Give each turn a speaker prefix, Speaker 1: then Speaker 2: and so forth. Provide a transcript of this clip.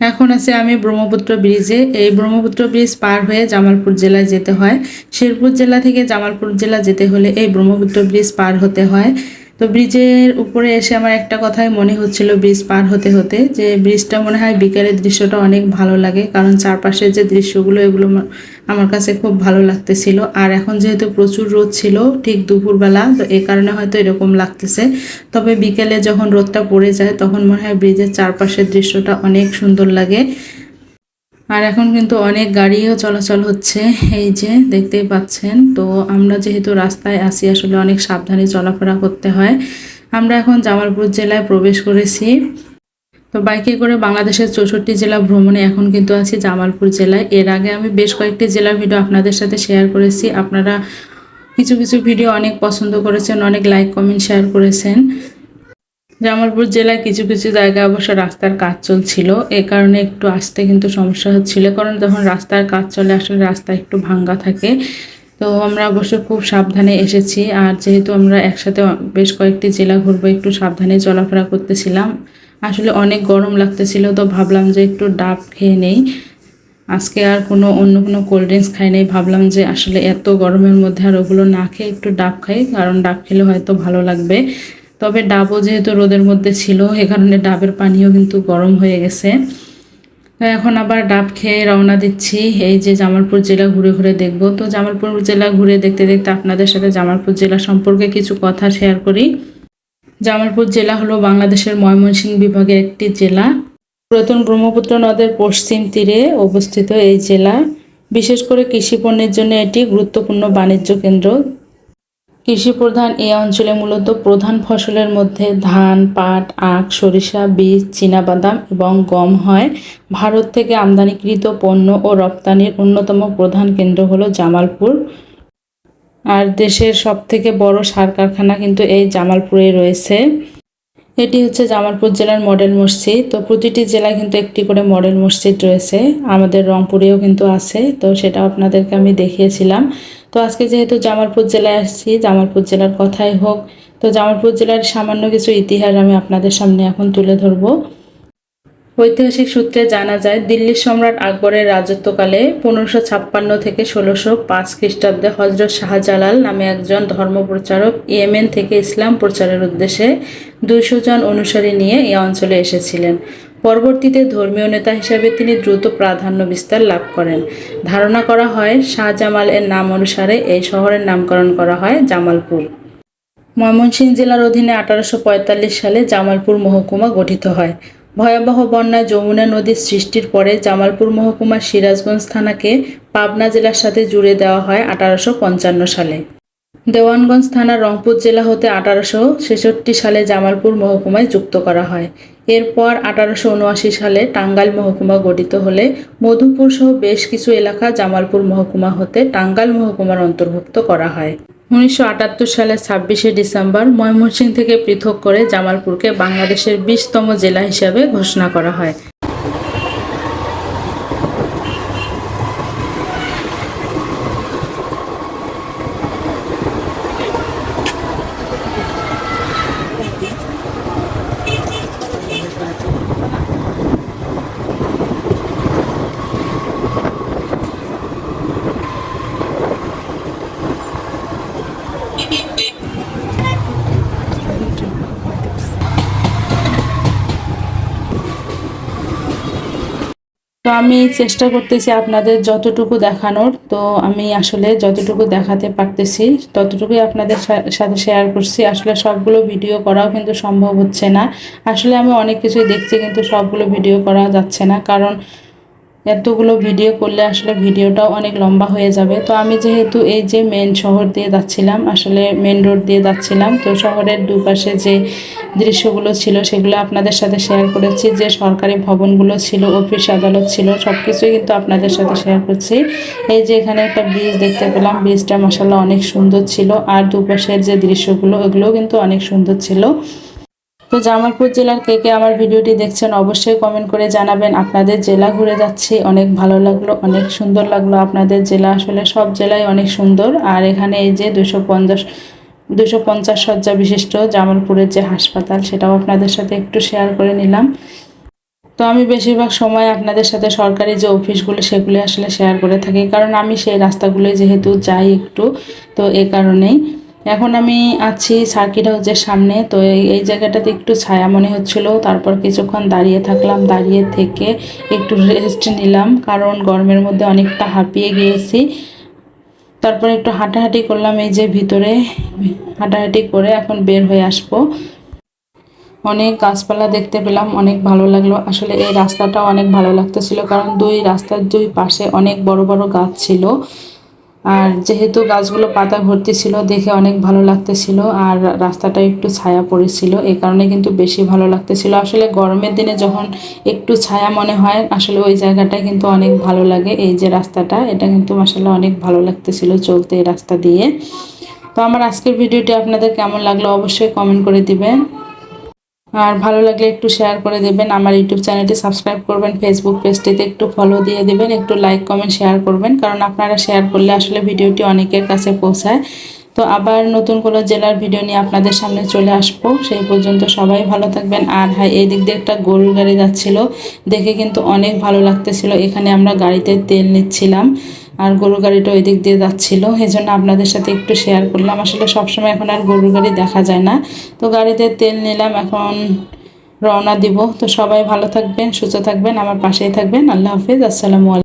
Speaker 1: এখন আছে আমি ব্রহ্মপুত্র ব্রিজে এই ব্রহ্মপুত্র ব্রিজ পার হয়ে জামালপুর জেলায় যেতে হয়। শেরপুর জেলা থেকে জামালপুর জেলা যেতে হলে এই ব্রহ্মপুত্র ব্রিজ পার হতে হয়। তো ব্রিজের উপরে এসে আমার একটা কথাই মনে হচ্ছিল ব্রিজ পার হতে হতে, যে ব্রিজটা মনে হয় বিকেলের দৃশ্যটা অনেক ভালো লাগে, কারণ চারপাশের যে দৃশ্যগুলো, এগুলো আমার- কাছে খুব ভালো লাগতেছিল। আর এখন যেহেতু প্রচুর রোদ ছিল ঠিক দুপুরবেলা, তো এই কারণে হয়তো এরকম লাগতেছে। তবে বিকেলে যখন রোদটা পড়ে যায়, তখন মনে হয় ব্রিজের চারপাশের দৃশ্যটা অনেক সুন্দর লাগে। আর এখন কিন্তু অনেক গাড়িও চলাচল হচ্ছে, এই যে দেখতেই পাচ্ছেন। তো আমরা যেহেতু রাস্তায় আসি আসলে অনেক সাবধানে চলাফেরা করতে হয়। আমরা এখন জামালপুর জেলায় প্রবেশ করেছি। তো বাইকে করে বাংলাদেশের চৌষট্টি জেলা ভ্রমণে এখন কিন্তু আছি জামালপুর জেলায়। এর আগে আমি বেশ কয়েকটি জেলার ভিডিও আপনাদের সাথে শেয়ার করেছি। আপনারা কিছু কিছু ভিডিও অনেক পছন্দ করেছেন, অনেক লাইক, কমেন্ট, শেয়ার করেছেন। জামালপুর জেলায় কিছু কিছু জায়গায় অবশ্য রাস্তার কাজ চলছিল। এ কারণে একটু আসতে কিন্তু সমস্যা হচ্ছিল, কারণ যখন রাস্তার কাজ চলে আসলে রাস্তা একটু ভাঙ্গা থাকে। তো আমরা অবশ্য খুব সাবধানে এসেছি, আর যেহেতু আমরা একসাথে বেশ কয়েকটি জেলা ঘুরবো, একটু সাবধানে চলাফেরা করতেছিলাম। আসলে অনেক গরম লাগতেছিল, তো ভাবলাম যে একটু ডাব খেয়ে নেই। আজকে আর কোনো, অন্য কোনো কোল্ড ড্রিঙ্কস খাই নাই। ভাবলাম যে আসলে এত গরমের মধ্যে আর ওগুলো না খেয়ে একটু ডাব খাই, কারণ ডাব খেলে হয়তো ভালো লাগবে। তবে ডাবও যেহেতু রোদের মধ্যে ছিল, এ কারণে ডাবের পানিও কিন্তু গরম হয়ে গেছে। এখন আবার ডাব খেয়ে রওনা দিচ্ছি। এই যে জামালপুর জেলা ঘুরে ঘুরে দেখব। তো জামালপুর জেলা ঘুরে দেখতে দেখতে আপনাদের সাথে জামালপুর জেলা সম্পর্কে কিছু কথা শেয়ার করি। জামালপুর জেলা হলো বাংলাদেশের ময়মনসিংহ বিভাগের একটি জেলা। পুরাতন ব্রহ্মপুত্র নদের পশ্চিম তীরে অবস্থিত এই জেলা। বিশেষ করে কৃষি পণ্যের জন্য এটি গুরুত্বপূর্ণ বাণিজ্য কেন্দ্র। কৃষি প্রধান এই অঞ্চলে মূলত প্রধান ফসলের মধ্যে ধান, পাট, আখ, সরিষা, বীজ, চীনাবাদাম এবং গম হয়। ভারত থেকে আমদানিকৃত পণ্য ও রপ্তানির অন্যতম প্রধান কেন্দ্র হলো জামালপুর। আর দেশের সবথেকে বড় সার কারখানা কিন্তু এই জামালপুরে রয়েছে। এটি হচ্ছে জামালপুর জেলার মডেল মসজিদ। তো প্রতিটি জেলায় কিন্তু একটি করে মডেল মসজিদ রয়েছে। আমাদের রংপুরেও কিন্তু আছে। তো সেটা আপনাদেরকে আমি দেখিয়েছিলাম। তো আজকে যেহেতু জামালপুর জেলায় আসছি, জামালপুর জেলার কথাই হোক, তো জামালপুর জেলার সামান্য কিছু ইতিহাস আমি আপনাদের সামনে এখন তুলে ধরবো। ঐতিহাসিক সূত্রে জানা যায় দিল্লির সম্রাট আকবরের রাজত্বকালে পনেরোশো ছাপ্পান্ন থেকে ষোলোশো পাঁচ খ্রিস্টাব্দে হজরত শাহজালাল নামে একজন ধর্মপ্রচারক ইয়েমেন থেকে ইসলাম প্রচারের উদ্দেশ্যে দুইশো জন অনুসারী নিয়ে এই অঞ্চলে এসেছিলেন। পরবর্তীতে ধর্মীয় নেতা হিসাবে তিনি দ্রুত প্রাধান্য বিস্তার লাভ করেন। ধারণা করা হয় শাহজামাল এর নাম অনুসারে এই শহরের নামকরণ করা হয় জামালপুর। ময়মনসিংহ জেলার অধীনে আঠারোশো পঁয়তাল্লিশ সালে জামালপুর মহকুমা গঠিত হয়। ভয়াবহ বন্যায় যমুনা নদীর সৃষ্টির পরে জামালপুর মহকুমার সিরাজগঞ্জ থানাকে পাবনা জেলার সাথে জুড়ে দেওয়া হয় আঠারোশো পঞ্চান্ন সালে। দেওয়ানগঞ্জ থানা রংপুর জেলা হতে আঠারোশো ছেষট্টি সালে জামালপুর মহকুমায় যুক্ত করা হয়। এরপর আঠারোশো উনআশি সালে টাঙ্গাইল মহকুমা গঠিত হলে মধুপুর সহ বেশ কিছু এলাকা জামালপুর মহকুমা হতে টাঙ্গাইল মহকুমার অন্তর্ভুক্ত করা হয়। উনিশশো আটাত্তর সালের ছাব্বিশে ডিসেম্বর ময়মনসিংহ থেকে পৃথক করে জামালপুরকে বাংলাদেশের বিশতম জেলা হিসাবে ঘোষণা করা হয়। তো আমি চেষ্টা করতেছি আপনাদের যতটুকু দেখানোর, তো আমি আসলে যতটুকু দেখাতে পারতেছি, ততটুকুই আপনাদের সাথে শেয়ার করছি। আসলে সবগুলো ভিডিও করাও কিন্তু সম্ভব হচ্ছে না। আসলে আমি অনেক কিছুই দেখছি কিন্তু সবগুলো ভিডিও করা যাচ্ছে না, কারণ এতগুলো ভিডিও করলে আসলে ভিডিওটাও অনেক লম্বা হয়ে যাবে। তো আমি যেহেতু এই যে মেন শহর দিয়ে যাচ্ছিলাম, আসলে মেন রোড দিয়ে যাচ্ছিলাম, তো শহরের দুপাশে যে দৃশ্যগুলো ছিল, সেগুলো আপনাদের সাথে শেয়ার করেছি। যে সরকারি ভবনগুলো ছিল অফিস আদালত ছিল সব কিছুই কিন্তু আপনাদের সাথে শেয়ার করছি। এই যে এখানে একটা ব্রিজ দেখতে পেলাম ব্রিজটা মশাল্লা অনেক সুন্দর ছিল। আর দুপাশের যে দৃশ্যগুলো, ওগুলোও কিন্তু অনেক সুন্দর ছিল। তো জামালপুর জেলার কে কে আমার ভিডিওটি দেখছেন, অবশ্যই কমেন্ট করে জানাবেন। আপনাদের জেলা ঘুরে যাচ্ছি, অনেক ভালো লাগল, অনেক সুন্দর লাগল। আপনাদের জেলা আসলে সব জেলায় অনেক সুন্দর। আর এখানে এই যে দুশো পঞ্চাশ দুশো পঞ্চাশ শয্যা বিশিষ্ট জামালপুরের যে হাসপাতাল, সেটাও আপনাদের সাথে একটু শেয়ার করে নিলাম। তো আমি বেশিরভাগ সময় আপনাদের সাথে সরকারি যে অফিসগুলো সেগুলো আসলে শেয়ার করে থাকি। কারণ আমি সেই রাস্তাগুলো যেহেতু যাই একটু, তো এ কারণেই। এখন আমি আছি সার্কিট হাউসের সামনে, তো এই জায়গাটাতে একটু ছায়া মনে হচ্ছিল। তারপর কিছুক্ষণ দাঁড়িয়ে থাকলাম, দাঁড়িয়ে থেকে একটু রেস্ট নিলাম। কারণ গরমের মধ্যে অনেকটা হাঁপিয়ে গিয়েছি। তারপর একটু হাঁটাহাঁটি করলাম, এই যে ভিতরে হাঁটাহাঁটি করে এখন বের হয়ে আসব। অনেক গাছপালা দেখতে পেলাম, অনেক ভালো লাগল। আসলে এই রাস্তাটা অনেক ভালো লাগতেছিল, কারণ দুই রাস্তার দুই পাশে অনেক বড় বড় গাছ ছিল। আর যেহেতু গাছগুলো পাতা ভর্তি ছিল, দেখে অনেক ভালো লাগতেছিল আর রাস্তাটা একটু ছায়া পড়েছিল এই কারণে কিন্তু বেশি ভালো লাগতেছিল। আসলে গরমের দিনে যখন একটু ছায়া মনে হয়, আসলে ওই জায়গাটা কিন্তু অনেক ভালো লাগে। এই যে রাস্তাটা, এটা কিন্তু আসলে অনেক ভালো লাগতেছিল চলতে এই রাস্তা দিয়ে। তো আমার আজকের ভিডিওটি আপনাদের কেমন লাগল অবশ্যই কমেন্ট করে দিবেন। আর ভালো লাগলে একটু শেয়ার করে দেবেন। আমার ইউটিউব চ্যানেলটি সাবস্ক্রাইব করবেন ফেসবুক পেজটিতে একটু ফলো দিয়ে দেবেন, একটু লাইক কমেন্ট শেয়ার করবেন। কারণ আপনারা শেয়ার করলে আসলে ভিডিওটি অনেকের কাছে পৌঁছায়। তো আবার নতুন কোনো জেলার ভিডিও নিয়ে আপনাদের সামনে চলে আসব। সেই পর্যন্ত সবাই ভালো থাকবেন। আর হ্যাঁ এই দিক দিয়ে একটা গরুর গাড়ি যাচ্ছিল, দেখে কিন্তু অনেক ভালো লাগতেছিল। এখানে আমরা গাড়িতে তেল নিচ্ছিলাম। আর গরু গাড়িটা ওই দিক দিয়ে যাচ্ছিল। এই জন্য আপনাদের সাথে একটু শেয়ার করলাম। আসলে সবসময় এখন আর গরুর গাড়ি দেখা যায় না। তো গাড়িতে তেল নিলাম, এখন রওনা দিব। তো সবাই ভালো থাকবেন, সুস্থ থাকবেন, আমার পাশেই থাকবেন। আল্লাহ হাফিজ, আসসালামু আলাইকুম।